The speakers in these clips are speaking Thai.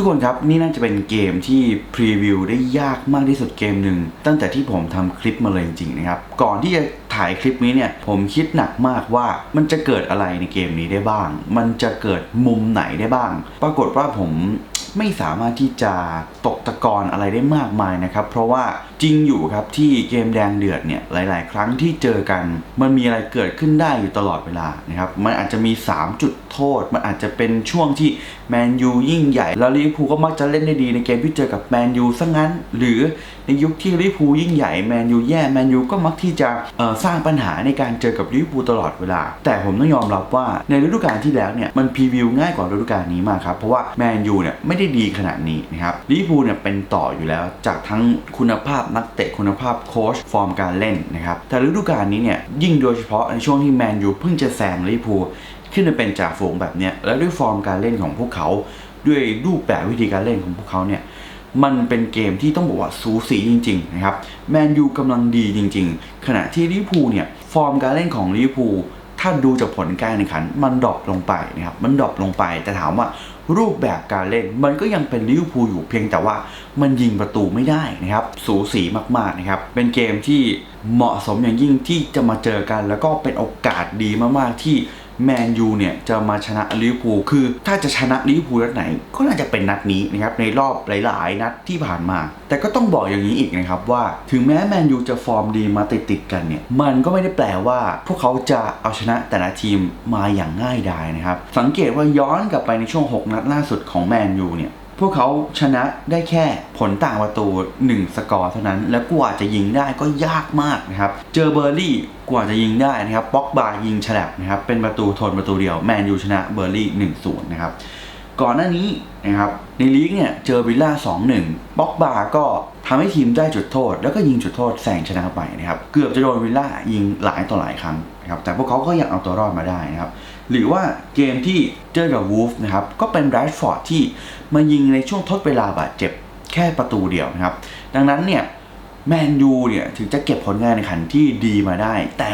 ทุกคนครับนี่น่าจะเป็นเกมที่พรีวิวได้ยากมากที่สุดเกมหนึ่งตั้งแต่ที่ผมทำคลิปมาเลยจริงๆนะครับก่อนที่จะถ่ายคลิปนี้เนี่ยผมคิดหนักมากว่ามันจะเกิดอะไรในเกมนี้ได้บ้าง มันจะเกิดมุมไหนได้บ้าง ปรากฏว่าผม ไม่สามารถที่จะตกตะกอนอะไรได้มากมายนะครับ เพราะว่าจริงอยู่ครับที่เกมแดงเดือดเนี่ยหลาย ๆ ครั้งที่เจอกันมันมีอะไรเกิดขึ้นได้อยู่ตลอดเวลานะครับมันอาจจะมี 3 จุดโทษ มันอาจจะเป็นช่วงที่แมนยูยิ่งใหญ่ แล้วลิเวอร์พูลก็มักจะเล่นได้ดีในเกมที่เจอกับแมนยูซะงั้น หรือในยุคที่ลิเวอร์พูลยิ่งใหญ่แมนยูแย่แมนยูก็มักที่จะสร้างปัญหาในการเจอกับลิเวอร์พูลตลอดเวลา แต่ผมต้องยอมรับว่าในฤดูกาลที่แล้วเนี่ยมันพรีวิวง่ายกว่าฤดูกาลนี้มากครับเพราะว่าแมนยูเนี่ยไม่ได้ดีขนาดนี้นะครับลิเวอร์พูลเนี่ยเป็นต่ออยู่แล้วจากทั้งคุณภาพนักเตะคุณภาพโค้ชฟอร์มการเล่นนะครับแต่ฤดูกาลนี้เนี่ยยิ่งโดยเฉพาะในช่วงที่แมนยูเพิ่งจะแซงลิเวอร์พูลขึ้นมาเป็นจ่าฝูงแบบเนี้ยแล้วด้วยฟอร์มการเล่นของพวกเขา ด้วยรูปแบบวิธีการเล่นของพวกเขาเนี่ยมันเป็นเกมที่ต้องบอกว่าสูสีจริงๆนะครับแมนยูกำลังดีจริง ๆ ขณะที่ลิเวอร์พูลเนี่ยฟอร์มการเล่นของลิเวอร์พูลถ้าดูจากผลการแข่งขัน มันดรอปลงไปนะครับมันดรอปลงไปแต่ถามว่า รูปแบบการเล่น มันก็ยังเป็นลิเวอร์พูลอยู่เพียงแต่ว่ามันยิงประตูไม่ได้นะครับ สูสีมากๆนะครับ เป็นเกมที่เหมาะสมอย่างยิ่งที่จะมาเจอกัน แล้วก็เป็นโอกาสดีมากๆที่ แมนยูเนี่ยจะมาชนะลิเวอร์พูลคือ ถ้าจะชนะลิเวอร์พูลนัดไหน ก็น่าจะเป็นนัดนี้นะครับในรอบหลาย ๆ นัดที่ผ่านมา แต่ก็ต้องบอกอย่างนี้อีกนะครับว่าถึงแม้แมนยูจะฟอร์มดีมาติดๆกันเนี่ยมันก็ไม่ได้แปลว่า พวกเขาจะเอาชนะแต่ละทีมมาอย่างง่ายดายนะครับสังเกตว่าย้อนกลับไปในช่วง 6 นัดล่าสุดของแมนยูเนี่ย พวกเขาชนะได้แค่ผลต่างประตู 1 สกอร์เท่านั้น และกว่าจะยิงได้ก็ยากมากนะครับ เจอเบอร์ลี่กว่าจะยิงได้นะครับป็อกบายิงฉลับนะครับเป็นประตูทนประตูเดียวแมนยูชนะเบอร์ลี่1-0นะครับก่อนหน้านี้นะครับในลีกเนี่ยเจอวิลล่า 2-1บ็อกบาก็ทำให้ทีมได้จุดโทษ แล้วก็ยิงจุดโทษแซงชนะไปนะครับเกือบจะโดนวิลล่ายิงหลายต่อหลายครั้งนะครับแต่พวกเขาก็ยังเอาตัวรอดมาได้นะครับหรือว่าเกมที่เจอกับวูฟนะครับก็เป็นแรดฟอร์ดที่ มายิงในช่วงทดเวลาบาดเจ็บแค่ประตูเดียวนะครับ ดังนั้นเนี่ยแมนยูเนี่ยถึงจะเก็บผลงานในขันที่ดีมาได้ แต่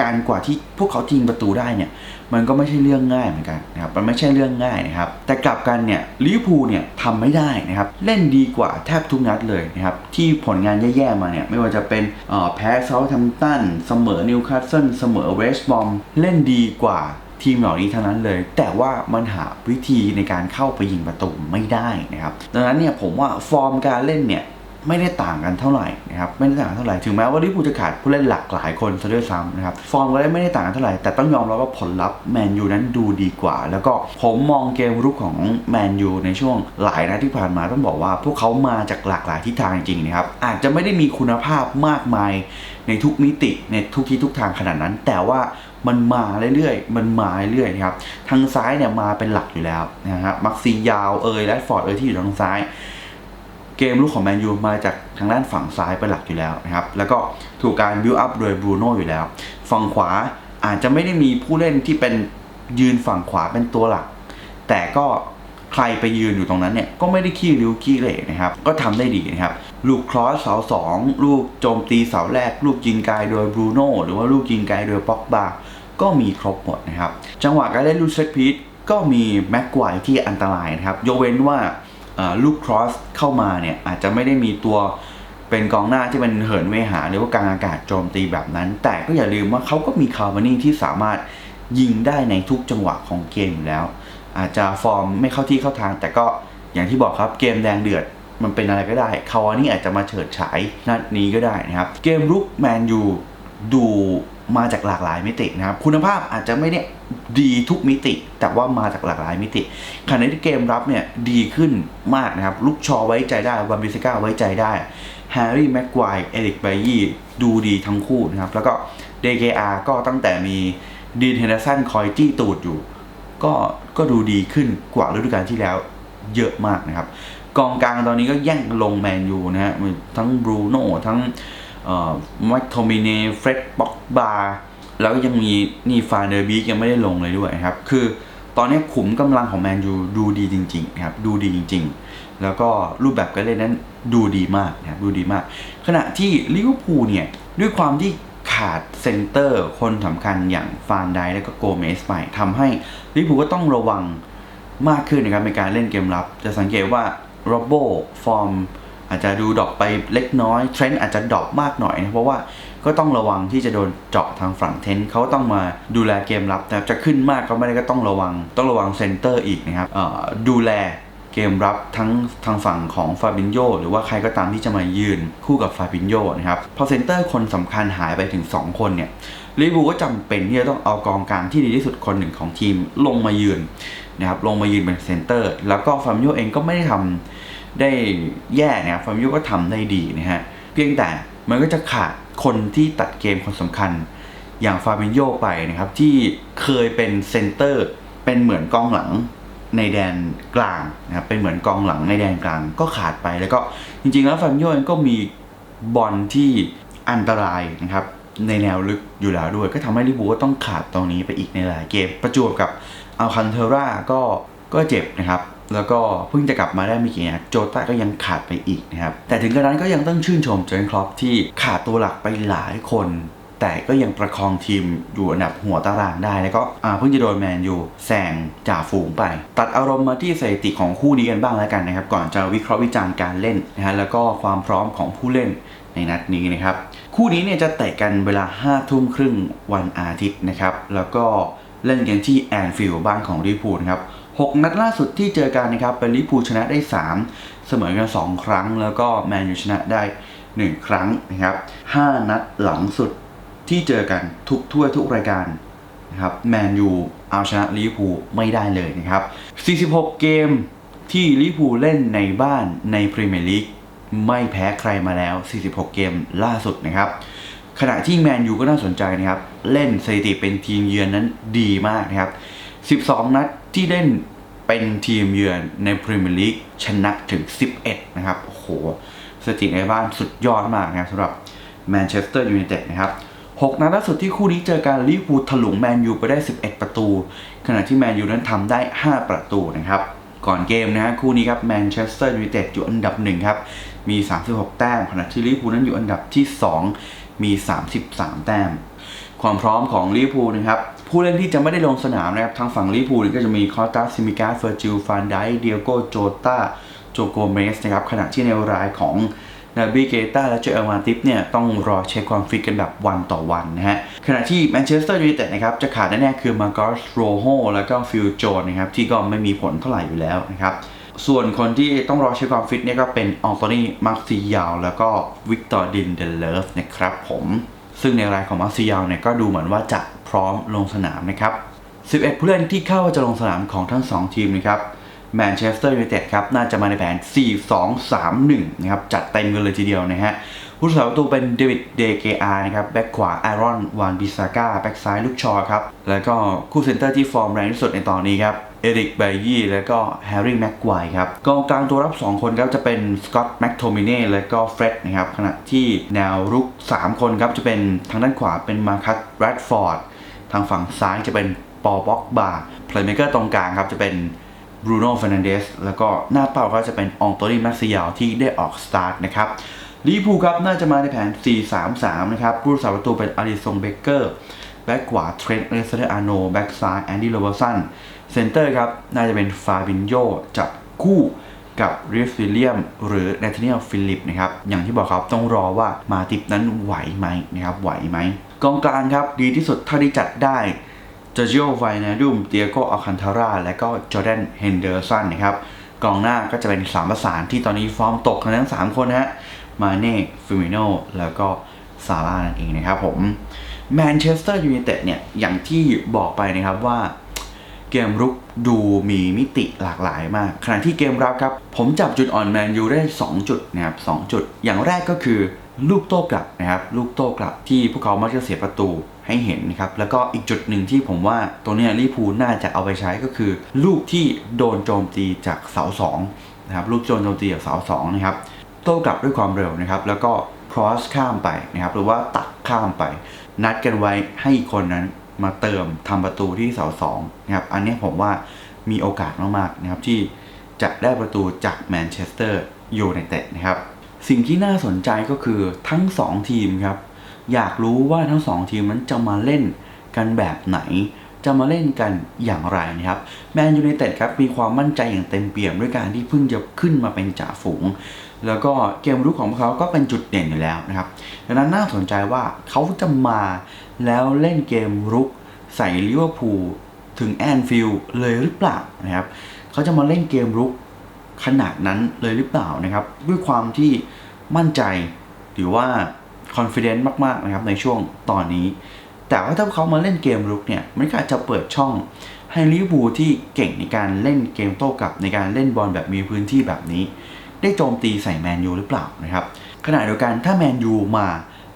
การกว่าที่พวกเขายิงประตูได้เนี่ยมันก็ไม่ใช่เรื่องง่ายเหมือนกันนะครับมันไม่ใช่เรื่องง่ายนะครับ แต่กลับกันเนี่ยลิเวอร์พูลเนี่ยทำไม่ได้นะครับ เล่นดีกว่าแทบทุกนัดเลยนะครับ ที่ผลงานแย่ๆมาเนี่ยไม่ว่าจะเป็นอ่อแพ้เซาท์แฮมป์ตันเสมอนิวคาสเซิลเสมอเวสต์บอมเล่นดีกว่า ทีมเหล่านี้ทั้งนั้นเลย แต่ว่ามันหาวิธีในการเข้าไปยิงประตูไม่ได้นะครับดังนั้นเนี่ยผมว่าฟอร์มการเล่นเนี่ยไม่ได้ต่างกันเท่าไหร่นะครับไม่ได้ต่างกันเท่าไหร่ถึงแม้ว่าลิเวอร์พูลจะขาดผู้เล่นหลากหลายคนซะด้วยซ้ำนะครับฟอร์มก็ได้ไม่ได้ต่างกันเท่าไหร่แต่ต้องยอมรับว่าผลลัพธ์แมนยูนั้นดูดีกว่า แล้วก็ผมมองเกมรุกของแมนยูในช่วงหลายนัดที่ผ่านมาต้องบอกว่าพวกเขามาจากหลากหลายทิศทางจริงๆนะครับอาจจะไม่ได้มีคุณภาพมากมายในทุกมิติในทุกที่ทุกทางขนาดนั้น แต่ว่า มันมาเรื่อยๆ มันมาเรื่อยๆนะครับ ทางซ้ายเนี่ยมาเป็นหลักอยู่แล้วนะครับมักซียาวเอยและฟอร์ดเอยที่อยู่ทางซ้าย เกมลุกของแมนยูมาจากทางด้านฝั่งซ้ายเป็นหลักอยู่แล้วนะครับ แล้วก็ถูกการบิวอัพโดยบรูโน่อยู่แล้ว ฝั่งขวาอาจจะไม่ได้มีผู้เล่นที่เป็นยืนฝั่งขวาเป็นตัวหลัก แต่ก็ใครไปยืนอยู่ตรงนั้นเนี่ยก็ไม่ได้ขี้ริ้วขี้เหร่นะครับ ก็ทำได้ดีนะครับ ลูกครอสเสาสองลูกโจมตีเสาแรก ลูกยิงไกลโดยบรูโน่หรือว่าลูกยิงไกลโดยป็อกบา ก็มีครบหมดนะครับ จังหวะการเล่นลูกเซตพีทก็มีแม็กควายที่อันตรายนะครับ ยกเว้นว่าลูกครอสเข้ามาเนี่ยอาจจะไม่ได้มีตัวเป็นกองหน้าที่เป็นเหินเวหาหรือว่ากลางอากาศโจมตีแบบนั้น แต่ก็อย่าลืมว่าเขาก็มีคาร์วานี่ที่สามารถยิงได้ในทุกจังหวะของเกมอยู่แล้ว อาจจะฟอร์มไม่เข้าที่เข้าทาง แต่ก็อย่างที่บอกครับเกมแดงเดือดมันเป็นอะไรก็ได้คาวานี่อาจจะมาเฉิดฉายนัดนี้ก็ได้นะครับ เกมรุกแมนยูดู มาจากหลากหลายมิตินะครับ คุณภาพอาจจะไม่ได้ดีทุกมิติ แต่ว่ามาจากหลากหลายมิติขณะที่เกมรับเนี่ยดีขึ้นมากนะครับ ลูกชอไว้ใจได้วันบิสก้าไว้ใจได้แฮร์รี่แม็กควายเอริกไบยี่ดูดีทั้งคู่นะครับ แล้วก็ DKR ก็ตั้งแต่มีดีนเฮนเดอร์สันคอยจี้ตูดอยู่ ก็ก็ดูดีขึ้นกว่าฤดูกาลที่แล้วเยอะมากนะครับ กองกลางตอนนี้ก็แย่งลงแมนยูนะฮะทั้งบรูโน่ทั้ง ม็กโทมิเน่เฟร็ดบ็อกบาแล้วยังมีนี่ฟาเดอร์บีกยังไม่ได้ลงเลยด้วยครับ คือตอนนี้ขุมกำลังของแมนยูดูดีจริงๆครับดูดีจริง ๆ แล้วก็รูปแบบการเล่นนั้นดูดีมากนะครับดูดีมาก ขณะที่ลิเวอร์พูลเนี่ย ด้วยความที่ขาดเซนเตอร์คนสำคัญอย่างฟานไดและก็โกเมสไปทำให้ลิเวอร์พูลก็ต้องระวังมากขึ้นนะครับในการเล่นเกมรับ จะสังเกตว่าโรโบฟอร์ม อาจจะดูดรอปไปเล็กน้อยเทรนด์อาจจะดรอปมากหน่อยนะเพราะว่าก็ต้องระวังที่จะโดนเจาะทางฝั่งเทนเขาต้องมาดูแลเกมรับแต่จะขึ้นมากก็ไม่ได้ก็ต้องระวัง ต้องระวังเซนเตอร์อีกนะครับดูแลเกมรับทั้งทางฝั่งของฟาบินโยหรือว่าใครก็ตามที่จะมายืนคู่กับฟาบินโยนะครับพอเซนเตอร์คนสำคัญหายไปถึง 2 คนเนี่ยลิเวอร์พูก็จำเป็นที่จะต้องเอากองกลางที่ดีที่สุดคนหนึ่งของทีมลงมายืนนะครับลงมายืนเป็นเซนเตอร์แล้วก็ฟาบินโยเองก็ไม่ได้ทำ ได้แย่นะครับฟาร์มยูก็ทำได้ดีนะฮะเพียงแต่มันก็จะขาดคนที่ตัดเกมคนสำคัญ อย่างฟาบินโยไปนะครับ ที่เคยเป็นเซนเตอร์เป็นเหมือนกองหลังในแดนกลางนะครับเป็นเหมือนกองหลังในแดนกลางก็ขาดไปแล้วก็จริงๆ แล้วฟาบินโยเองก็มีบอลที่อันตรายนะครับในแนวลึกอยู่แล้วด้วย ก็ทำให้ลิเวอร์พูก็ต้องขาดตรงนี้ไปอีกในหลายเกม ประจวบกับอัลคันเทราก็ก็เจ็บนะครับ แล้วก็เพิ่งจะกลับมาได้ไม่กี่นัดโจต้าก็ยังขาดไปอีกนะครับ แต่ถึงกระนั้นก็ยังต้องชื่นชมเจอร์นครอปที่ขาดตัวหลักไปหลายคน แต่ก็ยังประคองทีมอยู่อันดับหัวตารางได้ แล้วก็เพิ่งจะโดนแมนยูแซงจ่าฝูงไป ตัดอารมณ์มาที่สถิติของคู่นี้กันบ้างแล้วกันนะครับ ก่อนจะวิเคราะห์วิจารณ์การเล่นนะฮะแล้วก็ความพร้อมของผู้เล่นในนัดนี้นะครับ คู่นี้เนี่ยจะเตะกันเวลา5ทุ่มครึ่งวันอาทิตย์นะครับ แล้วก็เล่นกันที่แอนฟิลด์บ้านของลิเวอร์พูลนครับ 6 นัดล่าสุดที่เจอกันนะครับเป็นลิเวอร์พูชนะได้ 3 เสมอกัน 2 ครั้ง แล้วก็แมนยูชนะได้ 1 ครั้งนะครับ 5 นัดหลังสุดที่เจอกันทุกถ้วยทุกรายการนะครับแมนยูเอาชนะลิเวอร์พูไม่ได้เลยนะครับ 46 เกมที่ลิเวอร์พูเล่นในบ้านในพรีเมียร์ลีกไม่แพ้ใครมาแล้ว 46 เกมล่าสุดนะครับ ขณะที่แมนยูก็น่าสนใจนะครับ เล่นสถิติเป็นทีมเยือนนั้นดีมากนะครับ 12 นัด ที่เล่นเป็นทีมเยือนในพรีเมียร์ลีกชนะถึง 11 นะครับ โอ้โหสถิติในบ้านสุดยอดมากนะครับสำหรับแมนเชสเตอร์ยูไนเต็ดนะครับ6นัดล่าสุดที่คู่นี้เจอกันลิเวอร์พูลถลุงแมนยูไปได้ 11 ประตู ขณะที่แมนยูนั้นทำได้ 5 ประตูนะครับ ก่อนเกมนะฮะคู่นี้ครับแมนเชสเตอร์ยูไนเต็ดอยู่อันดับหนึ่งครับมี 36 แต้ม ขณะที่ลิเวอร์พูลนั้นอยู่อันดับที่ 2 มี 33 แต้ม ความพร้อมของลิเวอร์พูลนะครับ ผู้เล่นที่จะไม่ได้ลงสนามนะครับทางฝั่งลิเวอร์พูลก็จะมีคอสตาซิมิกาเฟอร์จิลฟานไดเดียโกโจตาโจโกเมสนะครับขณะที่ในรายของนาบิเกต้าและเจอร์มาติฟเนี่ยต้องรอเช็คความฟิตกันแบบวันต่อวันนะฮะขณะที่แมนเชสเตอร์ยูไนเต็ดนะครับจะขาดแน่ๆคือมาร์กอสโรโฮแล้วก็ฟิลโจนนะครับที่ก็ไม่มีผลเท่าไหร่อยู่แล้วนะครับส่วนคนที่ต้องรอเช็คความฟิตเนี่ยก็เป็นอองโตนีมาร์ซิยาลแล้วก็วิกตอร์ดินเดลเลฟนะครับผม ซึ่งในรายของมาซิยาลเนี่ยก็ดูเหมือนว่าจะพร้อมลงสนามนะครับ 11 ผู้เล่นที่เข้าว่าจะลงสนามของทั้ง 2 ทีมนะครับแมนเชสเตอร์ยูไนเต็ดครับน่าจะมาในแผน 4-2-3-1 นะครับ จัดเต็มกันเลยทีเดียวนะฮะ ผู้สาประตูเป็นเดวิดเดเกอานะครับแบ็กขวาไอรอนวานบิซาก้าแบ็กซ้ายลูกชอครับ แล้วก็คู่เซนเตอร์ที่ฟอร์มแรงที่สุดในตอนนี้ครับเอริกไบยี่แล้วก็แฮร์รี่แม็กไกวครับกองกลางตัวรับ 2 คนครับจะเป็นสกอตต์แม็กโทมิเน่และก็เฟร็ดนะครับขณะที่แนวรุก 3 คนครับจะเป็นทางด้านขวาเป็นมาคัสแรดฟอร์ดทางฝั่งซ้ายจะเป็นปอบ็อกบาเพลย์เมเกอร์ตรงกลางครับจะเป็นบรูโน่เฟรนันเดสแล้วก็หน้าเป้าก็จะเป็นองโตนีแม็กซิยาลที่ได้ออกสตาร์ทนะครับ ลิเวอร์พูลครับน่าจะมาในแผน 4-3-3 นะครับ ผู้รักษาประตูเป็นอาริซงเบเกอร์ แบ็กขวาเทรนต์เอเลสเดอร์อาโน แบ็กซ้ายแอนดี้โรเบอร์สัน เซนเตอร์ครับ น่าจะเป็นฟาบินโยจับคู่กับริฟฟิเลียม หรือเนธเนียลฟิลิปนะครับ อย่างที่บอกครับต้องรอว่ามาติปนั้นไหวไหมนะครับ ไหวไหม กองกลางครับดีที่สุดเท่าที่จัดได้จอร์จิโอไวนาดุมเตียโกอัลคันทาราและก็จอร์แดนเฮนเดอร์สันนะครับกองหน้าก็จะเป็นสามประสานที่ตอนนี้ฟอร์มตกทั้งสามคนนะฮะ มาเน่ฟิมิโนแล้วก็ซาร่านั่นเองนะครับผมแมนเชสเตอร์ยูไนเต็ดเนี่ย อย่างที่บอกไปนะครับว่าเกมรุกดูมีมิติหลากหลายมาก ขณะที่เกมรับครับ ผมจับจุดอ่อนแมนยูได้ 2 จุดนะครับ2จุด อย่างแรกก็คือลูกโต้กลับนะครับ ลูกโต้กลับที่พวกเขามักจะเสียประตูให้เห็นนะครับ แล้วก็อีกจุดหนึ่งที่ผมว่าตัวเนี้ยลิพูน่าจะเอาไปใช้ก็คือ ลูกที่โดนโจมตีจากเสาสองนะครับลูกโดนโจมตีจากเสาสองนะครับ โต้กลับด้วยความเร็วนะครับ แล้วก็ cross ข้ามไปนะครับ หรือว่าตัดข้ามไป นัดกันไว้ให้อีกคนนั้นมาเติมทำประตูที่เสาสองนะครับ อันนี้ผมว่ามีโอกาสมากๆนะครับที่จะได้ประตูจากแมนเชสเตอร์ยูไนเต็ดนะครับ สิ่งที่น่าสนใจก็คือทั้ง 2 ทีมครับ อยากรู้ว่าทั้ง 2 ทีมนั้นจะมาเล่นกันแบบไหน จะมาเล่นกันอย่างไรนะครับแมนยูไนเต็ดครับมีความมั่นใจอย่างเต็มเปี่ยมด้วยการที่เพิ่งจะขึ้นมาเป็นจ่าฝูง แล้วก็เกมรุกของพวกเขาก็เป็นจุดเด่นอยู่แล้วนะครับดังนั้นน่าสนใจว่าเขาจะมาแล้วเล่นเกมรุกใส่ลิเวอร์พูลถึงแอนฟิลด์เลยหรือเปล่านะครับเขาจะมาเล่นเกมรุกขนาดนั้นเลยหรือเปล่านะครับ ด้วยความที่มั่นใจหรือว่า confident มาก ๆ นะครับในช่วงตอนนี้ แต่ว่าถ้าเขามาเล่นเกมรุกเนี่ยมันก็อาจจะเปิดช่องให้ลิเวอร์พูลที่เก่งในการเล่นเกมโต้กลับในการเล่นบอลแบบมีพื้นที่แบบนี้ ได้โจมตีใส่แมนยูหรือเปล่านะครับขณะเดียวกันถ้าแมนยูมา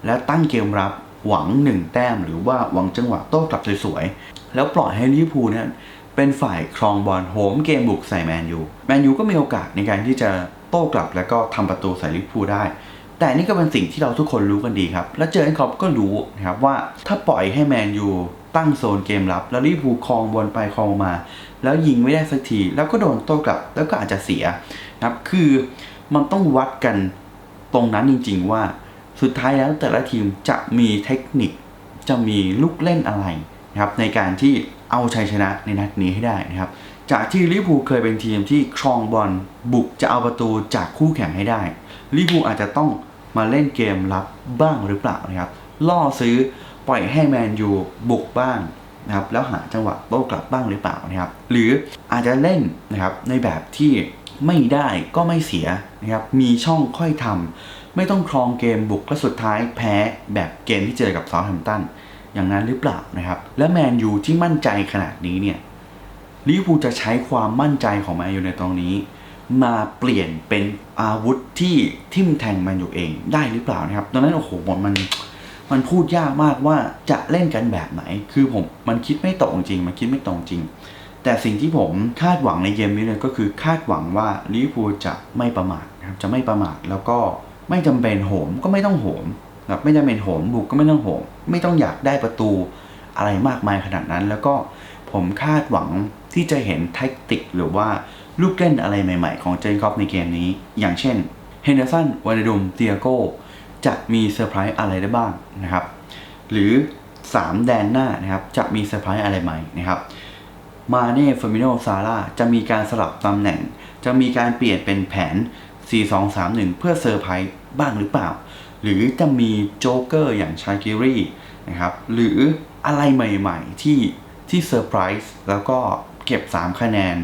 แล้วตั้งเกมรับหวังหนึ่งแต้มหรือว่าหวังจังหวะโต้กลับสวยๆแล้วปล่อยให้ลิเวอร์พูลเนี่ยเป็นฝ่ายครองบอลโหมเกมบุกใส่แมนยูแมนยูก็มีโอกาสในการที่จะโต้กลับแล้วก็ทำประตูใส่ลิเวอร์พูลได้ แต่นี่ก็เป็นสิ่งที่เราทุกคนรู้กันดีครับ และเจอร์เกนคอปก็รู้นะครับว่าถ้าปล่อยให้แมนยูตั้งโซนเกมรับ แล้วร์พูครองบอลไปครองมา แล้วยิงไม่ได้สักที แล้วก็โดนโต้กลับ แล้วก็อาจจะเสียนะครับคือมันต้องวัดกันตรงนั้นจริง ๆ ว่าสุดท้ายแล้วแต่ละทีมจะมีเทคนิคจะมีลูกเล่นอะไรนะครับในการที่เอาชัยชนะในนัดนี้ให้ได้นะครับ จากที่ลิเวอร์พูลเคยเป็นทีมที่ครองบอลบุกจะเอาประตูจากคู่แข่งให้ได้ ลิเวอร์พูลอาจจะต้องมาเล่นเกมรับบ้างหรือเปล่านะครับ ล่อซื้อปล่อยให้แมนยูบุกบ้างนะครับแล้วหาจังหวะโต้กลับบ้างหรือเปล่านะครับ หรืออาจจะเล่นนะครับในแบบที่ไม่ได้ก็ไม่เสียนะครับมีช่องค่อยทำไม่ต้องครองเกมบุกและสุดท้ายแพ้แบบเกมที่เจอกับซาท์แฮมป์ตันอย่างนั้นหรือเปล่านะครับ และแมนยูที่มั่นใจขนาดนี้เนี่ยลิเวอร์พูลจะใช้ความมั่นใจของแมนยูในตรงนี้ มาเปลี่ยนเป็นอาวุธที่ทิ่มแทงแมนยูเองได้หรือเปล่านะครับดังนั้นโอ้โหมันมันพูดยากมากว่าจะเล่นกันแบบไหน คือผมมันคิดไม่ตรงจริง มันคิดไม่ตรงจริง แต่สิ่งที่ผมคาดหวังในเกมนี้เลยก็คือคาดหวังว่าลิเวอร์พูลจะไม่ประมาทนะครับจะไม่ประมาทแล้วก็ไม่จำเป็นโหมก็ไม่ต้องโหมครับไม่จำเป็นโหมบุกก็ไม่ต้องโหม ไม่ต้องอยากได้ประตูอะไรมากมายขนาดนั้น แล้วก็ผมคาดหวัง ที่จะเห็นแท็กติกหรือว่าลูกเล่นอะไรใหม่ๆ ของเจนคอปในเกมนี้ อย่างเช่นเฮนเดอร์สันวานาดุมเตียโกจะมีเซอร์ไพรส์อะไรได้บ้างนะครับ หรือ 3 แดนหน้านะครับ จะมีเซอร์ไพรส์อะไรใหม่นะครับมาเน่เฟอร์มิโนซาร่าจะมีการสลับตำแหน่ง จะมีการเปลี่ยนเป็นแผน 4-2-3-1 เพื่อเซอร์ไพรส์บ้างหรือเปล่า หรือจะมีโจ๊กเกอร์อย่างชากิรีนะครับ หรืออะไรใหม่ๆที่ที่เซอร์ไพรส์แล้วก็ เก็บ 3 คะแนน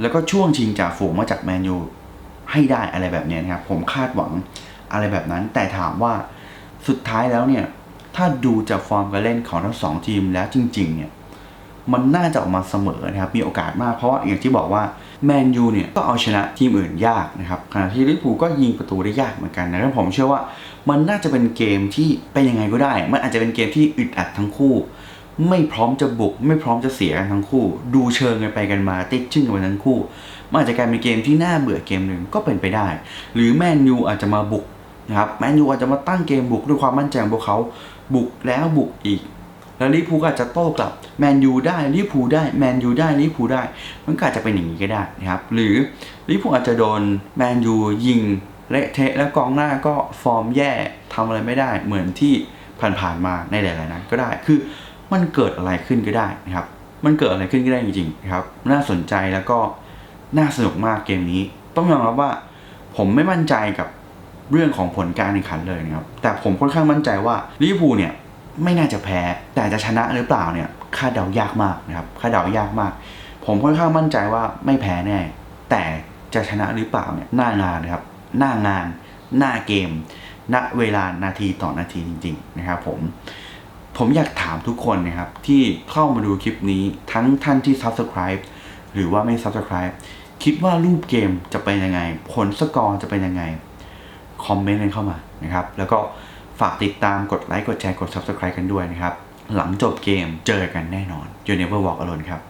แล้วก็ช่วงชิงจากฝูงมาจากแมนยูให้ได้อะไรแบบนี้นะครับ ผมคาดหวังอะไรแบบนั้น แต่ถามว่าสุดท้ายแล้วเนี่ย ถ้าดูจากฟอร์มการเล่นของทั้งสองทีมแล้วจริง ๆ เนี่ยมันน่าจะออกมาเสมอนะครับ มีโอกาสมากเพราะว่าอย่างที่บอกว่าแมนยูเนี่ยก็เอาชนะทีมอื่นยากนะครับขณะที่ลิเวอร์พูลก็ยิงประตูได้ยากเหมือนกันนะผมเชื่อว่ามันน่าจะเป็นเกมที่เป็นยังไงก็ได้ มันอาจจะเป็นเกมที่อึดอัดทั้งคู่ ไม่พร้อมจะบุก ไม่พร้อมจะเสียกันทั้งคู่ ดูเชิงกันไปกันมาติดชึ่งกันทั้งคู่มันอาจจะกลายเป็นเกมที่น่าเบื่อเกมหนึ่งก็เป็นไปได้ หรือแมนยูอาจจะมาบุกนะครับแมนยูอาจจะมาตั้งเกมบุกด้วยความมั่นใจของพวกเขาบุกแล้วบุกอีก แล้วลิพูก็อาจจะโต้กลับแมนยูได้ลิพูได้แมนยูได้ลิพูได้ มันก็อาจจะเป็นอย่างนี้ก็ได้นะครับหรือลิพูอาจจะโดนแมนยูยิงเละเทะแล้วกองหน้าก็ฟอร์มแย่ทำอะไรไม่ได้เหมือนที่ผ่านๆมาในหลายๆนัดก็ได้คือ มันเกิดอะไรขึ้นก็ได้นะครับ มันเกิดอะไรขึ้นก็ได้จริงๆนะครับ น่าสนใจแล้วก็น่าสนุกมากเกมนี้ ต้องยอมรับว่าผมไม่มั่นใจกับเรื่องของผลการแข่งขันเลยนะครับ แต่ผมค่อนข้างมั่นใจว่าลิเวอร์พูลเนี่ยไม่น่าจะแพ้ แต่จะชนะหรือเปล่าเนี่ยคาดเดายากมากนะครับคาดเดายากมาก ผมค่อนข้างมั่นใจว่าไม่แพ้แน่ แต่จะชนะหรือเปล่าเนี่ยหน้างานนะครับ หน้างาน หน้าเกม ณ เวลานาทีต่อนาทีจริง ๆ นะครับผม ผมอยากถามทุกคนนะครับ ที่เข้ามาดูคลิปนี้ทั้งท่านที่ Subscribe หรือว่าไม่ Subscribe คิดว่ารูปเกมจะเป็นยังไง ผลสกอร์จะเป็นยังไง คอมเมนต์กันเข้ามานะครับ แล้วก็ฝากติดตามกดไลค์กดแชร์กด Subscribe กันด้วยนะครับ หลังจบเกมเจอกันแน่นอน You Never Walk Alone ครับ